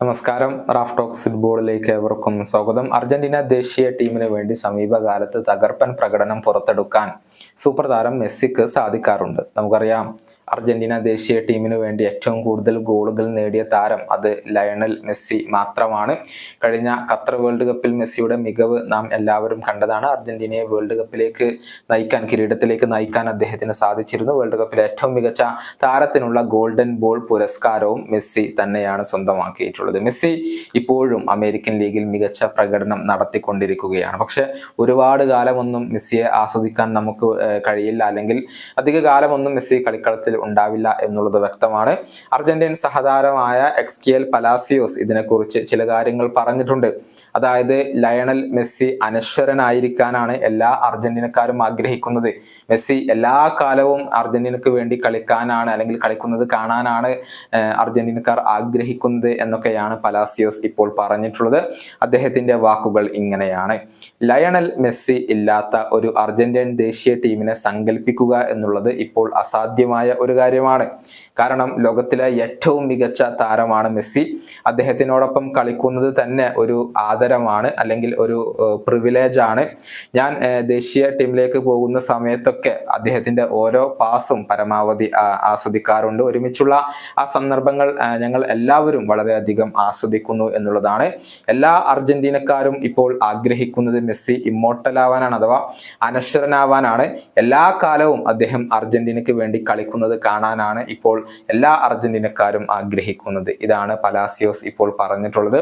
നമസ്കാരം. Raf talks ഫുട്ബോളിലേക്ക് ഏവർക്കും സ്വാഗതം. അർജന്റീന ദേശീയ ടീമിന് വേണ്ടി സമീപകാലത്ത് തകർപ്പൻ പ്രകടനം പുറത്തെടുക്കാൻ സൂപ്പർ താരം മെസ്സിക്ക് സാധിക്കാറുണ്ട്. നമുക്കറിയാം അർജന്റീന ദേശീയ ടീമിന് വേണ്ടി ഏറ്റവും കൂടുതൽ ഗോളുകൾ നേടിയ താരം അത് ലയണൽ മെസ്സി മാത്രമാണ്. കഴിഞ്ഞ ഖത്തർ വേൾഡ് കപ്പിൽ മെസ്സിയുടെ മികവ് നാം എല്ലാവരും കണ്ടതാണ്. അർജന്റീനയെ വേൾഡ് കപ്പിലേക്ക് നയിക്കാൻ കിരീടത്തിലേക്ക് നയിക്കാൻ അദ്ദേഹത്തിന് സാധിച്ചിരുന്നു. വേൾഡ് കപ്പിലെ ഏറ്റവും മികച്ച താരത്തിനുള്ള ഗോൾഡൻ ബോൾ പുരസ്കാരവും മെസ്സി തന്നെയാണ് സ്വന്തമാക്കിയിട്ടുള്ളത്. മെസ്സി ഇപ്പോഴും അമേരിക്കൻ ലീഗിൽ മികച്ച പ്രകടനം നടത്തിക്കൊണ്ടിരിക്കുകയാണ്. പക്ഷെ ഒരുപാട് കാലമൊന്നും മെസ്സിയെ ആസ്വദിക്കാൻ നമുക്ക് കഴിയില്ല. അല്ലെങ്കിൽ അധിക കാലമൊന്നും മെസ്സി കളിക്കളത്തിൽ ഉണ്ടാവില്ല എന്നുള്ളത് വ്യക്തമാണ്. അർജന്റീൻ സഹതാരമായ എക്സ്കിയൽ പലാസിയോസ് ഇതിനെക്കുറിച്ച് ചില കാര്യങ്ങൾ പറഞ്ഞിട്ടുണ്ട്. അതായത് ലയണൽ മെസ്സി അനശ്വരനായിരിക്കാനാണ് എല്ലാ അർജന്റീനക്കാരും ആഗ്രഹിക്കുന്നത്. മെസ്സി എല്ലാ കാലവും അർജന്റീനക്ക് വേണ്ടി കളിക്കാനാണ് അല്ലെങ്കിൽ കളിക്കുന്നത് കാണാനാണ് അർജന്റീനക്കാർ ആഗ്രഹിക്കുന്നത് എന്നൊക്കെയാണ് പലാസിയോസ് ഇപ്പോൾ പറഞ്ഞിട്ടുള്ളത്. അദ്ദേഹത്തിന്റെ വാക്കുകൾ ഇങ്ങനെയാണ്. ലയണൽ മെസ്സി ഇല്ലാത്ത ഒരു അർജന്റീൻ ദേശീയ ടീമിനെ സങ്കല്പിക്കുക എന്നുള്ളത് ഇപ്പോൾ അസാധ്യമായ ഒരു കാര്യമാണ്. കാരണം ലോകത്തിലെ ഏറ്റവും മികച്ച താരമാണ് മെസ്സി. അദ്ദേഹത്തിനോടൊപ്പം കളിക്കുന്നത് തന്നെ ഒരു ആദരമാണ് അല്ലെങ്കിൽ ഒരു പ്രിവിലേജ് ആണ്. ഞാൻ ദേശീയ ടീമിലേക്ക് പോകുന്ന സമയത്തൊക്കെ അദ്ദേഹത്തിന്റെ ഓരോ പാസും പരമാവധി ആസ്വദിക്കാറുണ്ട്. ഒരുമിച്ചുള്ള ആ സന്ദർഭങ്ങൾ ഞങ്ങൾ എല്ലാവരും വളരെയധികം ആസ്വദിക്കുന്നു എന്നുള്ളതാണ്. എല്ലാ അർജന്റീനക്കാരും ഇപ്പോൾ ആഗ്രഹിക്കുന്നത് മെസ്സി ഇമ്മോട്ടലാവാനാണ് അഥവാ അനശ്വരനാവാനാണ്. എല്ലാ കാലവും അദ്ദേഹം അർജന്റീനയ്ക്ക് വേണ്ടി കളിക്കുന്നത് കാണാനാണ് ഇപ്പോൾ എല്ലാ അർജന്റീനക്കാരും ആഗ്രഹിക്കുന്നത്. ഇതാണ് പലാസിയോസ് ഇപ്പോൾ പറഞ്ഞിട്ടുള്ളത്.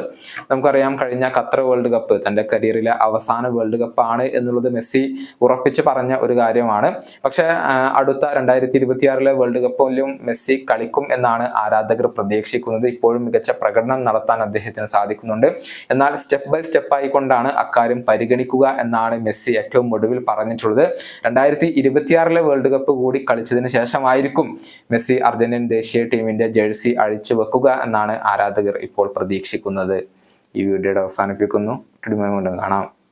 നമുക്കറിയാം കഴിഞ്ഞ ഖത്തർ വേൾഡ് കപ്പ് തന്റെ കരിയറിലെ അവസാന വേൾഡ് കപ്പ് ആണ് എന്നുള്ളത് മെസ്സി ഉറപ്പിച്ച് പറഞ്ഞ ഒരു കാര്യമാണ്. പക്ഷേ അടുത്ത രണ്ടായിരത്തി ഇരുപത്തിയാറിലെ വേൾഡ് കപ്പിലും മെസ്സി കളിക്കും എന്നാണ് ആരാധകർ പ്രതീക്ഷിക്കുന്നത്. ഇപ്പോഴും മികച്ച പ്രകടനം നടത്താൻ അദ്ദേഹത്തിന് സാധിക്കുന്നുണ്ട്. എന്നാൽ സ്റ്റെപ്പ് ബൈ സ്റ്റെപ്പ് ആയിക്കൊണ്ടാണ് അക്കാര്യം പരിഗണിക്കുക എന്നാണ് മെസ്സി ഏറ്റവും ഒടുവിൽ പറഞ്ഞിട്ടുള്ളത്. രണ്ടായിരത്തി ഇരുപത്തിയാറിലെ വേൾഡ് കപ്പ് കൂടി കളിച്ചതിന് ശേഷമായിരിക്കും മെസ്സി അർജന്റീൻ ദേശീയ ടീമിന്റെ ജേഴ്സി അഴിച്ചു വെക്കുക എന്നാണ് ആരാധകർ ഇപ്പോൾ പ്രതീക്ഷിക്കുന്നത്. ഈ വീഡിയോയുടെ അവസാനിപ്പിക്കുന്നു. കാണാം.